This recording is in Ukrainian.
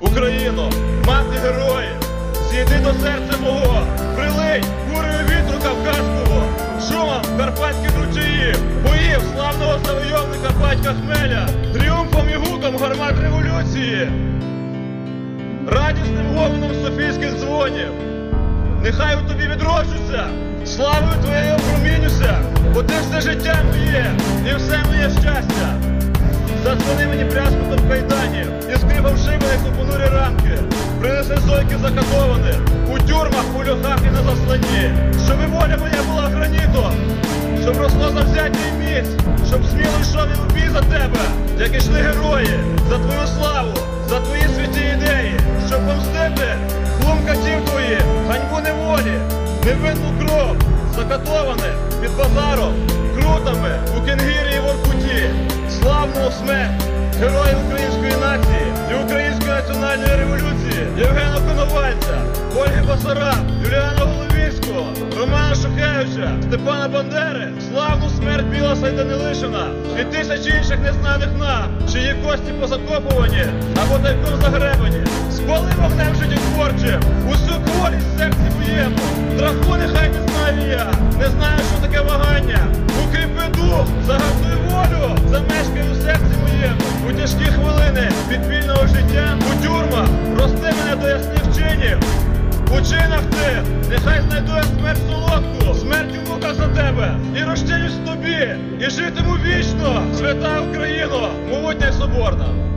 Україно, мати героїв, зійди до серця мого, прилий курею вітру кавказького, шумом карпатських ручаїв, боїв славного завойовника батька Хмеля, тріумфом і гуком гармат революції, радісним гомоном софійських дзвонів. Нехай у тобі відроджуся, славою твоєю промінюся, бо ти все життя моє і все моє щастя. Задзвони мені пряскутом кайданів зойки закатованих у тюрмах, у льохах і на засланні. Щоби воля моя була гранітом, щоб росло завзяття і міць, щоб сміло йшов і бій за тебе, як ішли герої, за твою славу, за твої святі ідеї, щоб помстити глум катів твоїх, ганьбу неволі, невинну кров, закатованих під базаром, крутами у Кенгірі і Воркуті, славну смерть героїв української нації і української національної революції Євгена Коновальця, Ольги Басараб, Юліана Головінського, Романа Шухевича, Степана Бандери, славну смерть Білоса і Данилишина і тисяч інших незнаних нам, чиї кості позакопувані або тайком загребані. Спали вогнем життєтворчим, усю в серці моєму. Страху нехай не знаю я, не знаю, що таке вагання. У ти, нехай знайду я смерть солодку, смерть у муках за тебе, і розчинюсь тобі, і житиму вічно, свята Україно, могутня й соборна.